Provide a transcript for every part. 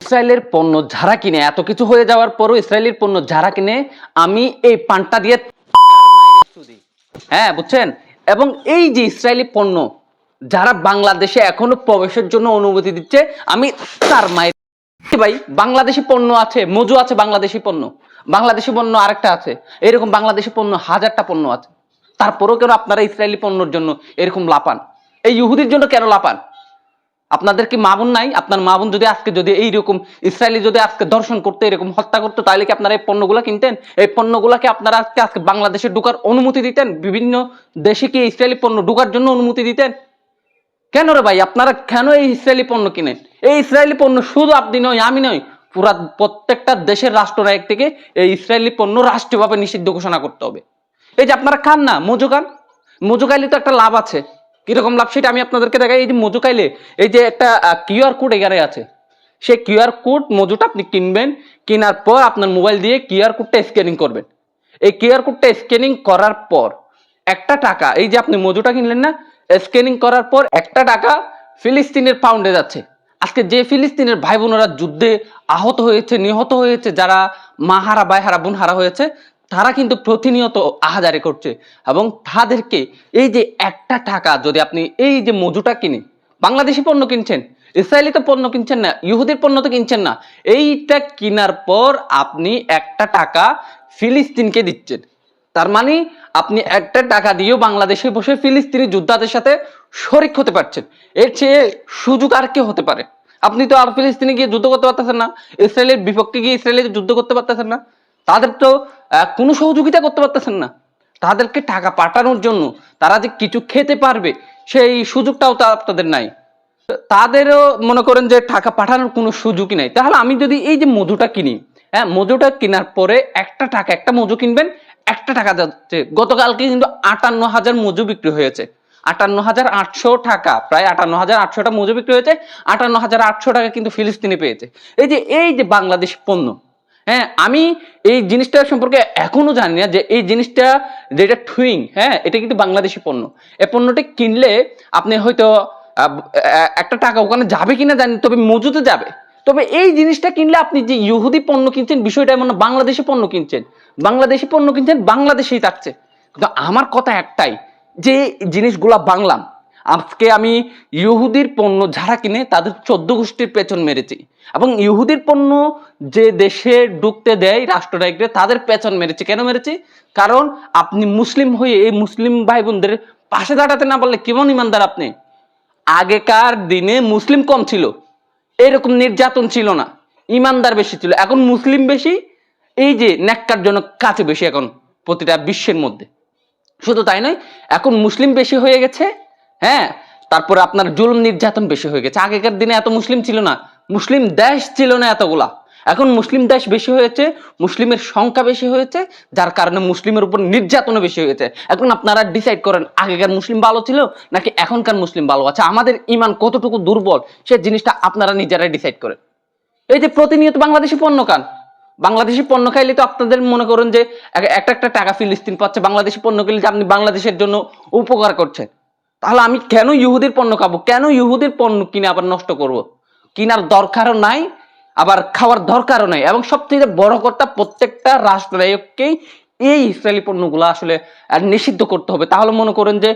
ইসরায়েলের পণ্য যারা কিনে, এত কিছু হয়ে যাওয়ার পরও ইসরায়েলের পণ্য যারা কিনে আমি এই পানটা দিয়ে হ্যাঁ বুঝছেন? এবং এই যে ইসরায়েলি পণ্য যারা বাংলাদেশে এখনও প্রবেশের জন্য অনুমতি দিচ্ছে, আমি তার মায়ের ভাই, বাংলাদেশি পণ্য আছে, মজু আছে বাংলাদেশি পণ্য। বাংলাদেশি পণ্য আরেকটা আছে, এরকম বাংলাদেশি পণ্য হাজারটা পণ্য আছে। তারপরেও কেন আপনারা ইসরায়েলি পণ্যর জন্য এরকম লাপান এই ইহুদির জন্য কেন লাপান আপনাদের কি মা বোন নাই? আপনার মা বোন যদি আজকে যদি এইরকম ইসরায়েলি যদি আজকে দর্শন করতে এরকম হত্যা করতো, তাহলে কি আপনারা এই পণ্যগুলো কিনতেন? এই পণ্যগুলোকে আপনারা আজকে আজকে বাংলাদেশে ঢুকার অনুমতি দিতেন? বিভিন্ন দেশে কি ইসরায়েলি পণ্য ঢুকার জন্য অনুমতি দিতেন? কেন রে ভাই? আপনারা কেন এই ইসরায়েলি পণ্য কিনেন? এই ইসরায়েলি পণ্য শুধু আপনি নয়, আমি নয়, পুরা প্রত্যেকটা দেশের রাষ্ট্রনায়ক থেকে এই ইসরায়েলি পণ্য রাষ্ট্রীয়ভাবে নিষিদ্ধ ঘোষণা করতে হবে। এই যে আপনারা খান না মজু খান মজু খাইলে তো একটা লাভ আছে। কীরকম লাভ সেটা আমি আপনাদেরকে দেখাই। এই যে মজু খাইলে, এই যে একটা কিউআর কোড এখানে আছে। সেই কিউআর কোড মজুটা আপনি কিনবেন, কেনার পর আপনার মোবাইল দিয়ে কিউআর কোডটা স্ক্যানিং করবেন। এই কিউআর কোডটা স্ক্যানিং করার পর একটা টাকা, এই যে আপনি মজুটা কিনলেন না স্ক্যানিং করার পর একটা টাকা ফিলিস্তিনের পাউন্ডে যাচ্ছে। আজকে যে ফিলিস্তিনের ভাই বোনেরা যুদ্ধে আহত হয়েছে, নিহত হয়েছে, যারা মা হারা ভাই হারা, বোন হারা হয়েছে তারা কিন্তু প্রতিনিয়ত আহাজারি করছে এবং তাদেরকে এই যে একটা টাকা যদি আপনি এই যে মজুটা কিনে, বাংলাদেশি পণ্য কিনছেন ইসরায়েলি তো পণ্য কিনছেন না, ইহুদির পণ্য তো কিনছেন না, এইটা কেনার পর আপনি একটা টাকা ফিলিস্তিনকে দিচ্ছেন। তার মানে আপনি একটা টাকা দিয়েও বাংলাদেশে বসে ফিলিস্তিনি যোদ্ধাদের সাথে শরিক হতে পারছেন। এর চেয়ে সুযোগ আর কি হতে পারে। আপনি তো আর ফিলিস্তিনে গিয়ে যুদ্ধ করতে পারতেছেন না, ইসরায়েলের বিপক্ষে গিয়ে ইসরায়েলের যুদ্ধ করতে পারতেছেন না। তাদের তো কোনো সহযোগিতা করতে পারতেছেন না। তাদেরকে টাকা পাঠানোর জন্য তারা যে কিছু খেতে পারবে, সেই সুযোগটাও তা আপনাদের নাই। তাদেরও মনে করেন যে টাকা পাঠানোর কোনো সুযোগই নাই। তাহলে আমি যদি এই যে মধুটা কিনি হ্যাঁ মধুটা কেনার পরে একটা টাকা, একটা মধু কিনবেন, একটা টাকা যাচ্ছে। গতকালকে কিন্তু আটান্ন হাজার মজু বিক্রি হয়েছে। আটান্ন হাজার আটশো টাকা, প্রায় আটান্ন হাজার আটশোটা মজু বিক্রি হয়েছে। আটান্ন হাজার আটশো টাকা কিন্তু ফিলিস্তিনি পেয়েছে। এই যে এই যে বাংলাদেশ পণ্য হ্যাঁ আমি এই জিনিসটা সম্পর্কে এখনও জানি না যে এই জিনিসটা যেটা ঠুইং হ্যাঁ এটা কিন্তু বাংলাদেশি পণ্য। এই পণ্যটি কিনলে আপনি হয়তো একটা টাকা ওখানে যাবে কিনা জানি তবে মজুতে যাবে। তবে এই জিনিসটা কিনলে আপনি যে ইহুদি পণ্য কিনছেন, বিষয়টা এমন না, বাংলাদেশি পণ্য কিনছেন। বাংলাদেশি পণ্য কিনছেন, বাংলাদেশেই থাকছে। কিন্তু আমার কথা একটাই, যে জিনিসগুলা বাংলাম আজকে আমি ইহুদির পণ্য যারা কিনে তাদের চোদ্দ গোষ্ঠীর পেছন মেরেছি। এবং ইহুদির পণ্য যে দেশে ঢুকতে দেয় রাষ্ট্রনায়কদের তাদের পেছন মেরেছি। কেন মেরেছি? কারণ আপনি মুসলিম হয়ে এই মুসলিম ভাই বোনদের পাশে দাঁড়াতে না পারলে কেমন ইমানদার আপনি? আগেকার দিনে মুসলিম কম ছিল। এরকম নির্যাতন ছিল না। ইমানদার বেশি ছিল। এখন মুসলিম বেশি। এই যে ন্যাক্কার জন্য কাছে বেশি এখন প্রতিটা বিশ্বের মধ্যে। শুধু তাই নয়, এখন মুসলিম বেশি হয়ে গেছে। হ্যাঁ তারপরে আপনার জুলুম নির্যাতন বেশি হয়ে গেছে। আগেকার দিনে এত মুসলিম ছিল না। মুসলিম দেশ ছিল না এতগুলা। এখন মুসলিম দেশ বেশি হয়েছে, মুসলিমের সংখ্যা বেশি হয়েছে, যার কারণে মুসলিমের উপর নির্যাতনও বেশি হয়েছে। এখন আপনারা ডিসাইড করেন, আগেকার মুসলিম ভালো ছিল নাকি এখনকার মুসলিম ভালো আছে? আমাদের ইমান কতটুকু দুর্বল, সে জিনিসটা আপনারা নিজেরাই ডিসাইড করেন। এই যে প্রতিনিয়ত বাংলাদেশি পণ্য খান। বাংলাদেশি পণ্য খাইলে তো আপনাদের মনে করেন যে একটা একটা টাকা ফিলিস্তিন পাচ্ছে, বাংলাদেশি পণ্য খেলে আপনি বাংলাদেশের জন্য উপকার করছেন। তাহলে আমি কেন ইহুদির পণ্য খাব? কেন ইহুদির পণ্য কিনে আবার নষ্ট করব। কিনার দরকারও নাই, আবার খাওয়ার দরকারও নাই। এবং সবথেকে বড় কথা, প্রত্যেকটা রাষ্ট্রনায়ককেই এই ইসরায়েলি পণ্যগুলো আসলে নিষিদ্ধ করতে হবে। তাহলে মনে করেন যে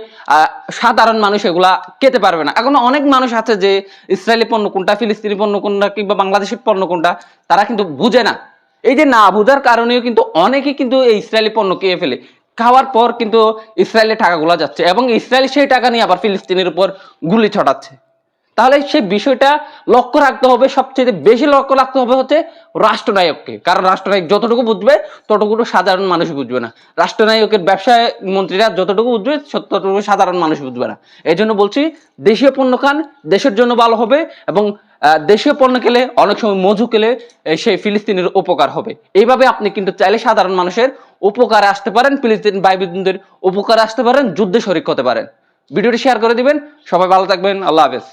সাধারণ মানুষ এগুলা খেতে পারবে না। এখন অনেক মানুষ আছে যে, ইসরায়েলি পণ্য কোনটা, ফিলিস্তিনি পণ্য কোনটা, কিংবা বাংলাদেশের পণ্য কোনটা, তারা কিন্তু বুঝে না। এই যে না বোঝার কারণেও কিন্তু অনেকেই কিন্তু এই ইসরায়েলি পণ্য খেয়ে ফেলে। খাওয়ার পর কিন্তু ইসরায়েলের টাকাগুলো যাচ্ছে এবং ইসরায়েল সেই টাকা নিয়ে আবার ফিলিস্তিনের উপর গুলি ছড়াচ্ছে। তাহলে সেই বিষয়টা লক্ষ্য রাখতে হবে, সবচেয়ে বেশি লক্ষ্য রাখতে হবে হচ্ছে রাষ্ট্রনায়ককে। কারণ রাষ্ট্রনায়ক যতটুকু বুঝবে ততটুকু সাধারণ মানুষ বুঝবে না। রাষ্ট্রনায়কের ব্যবসায় মন্ত্রীরা যতটুকু বুঝবে, ততটুকু সাধারণ মানুষ বুঝবে না। এই জন্য বলছি, দেশীয় পণ্য খান, দেশের জন্য ভালো হবে এবং দেশীয় পণ্য খেলে অনেক সময় মজু খেলে সেই ফিলিস্তিনের উপকার হবে। এইভাবে আপনি কিন্তু চাইলে সাধারণ মানুষের উপকারে আসতে পারেন, ফিলিস্তিন ভাই বোনদের উপকারে আসতে পারেন, যুদ্ধে শরিক হতে পারেন। ভিডিওটি শেয়ার করে দিবেন। সবাই ভালো থাকবেন। আল্লাহ হাফেজ।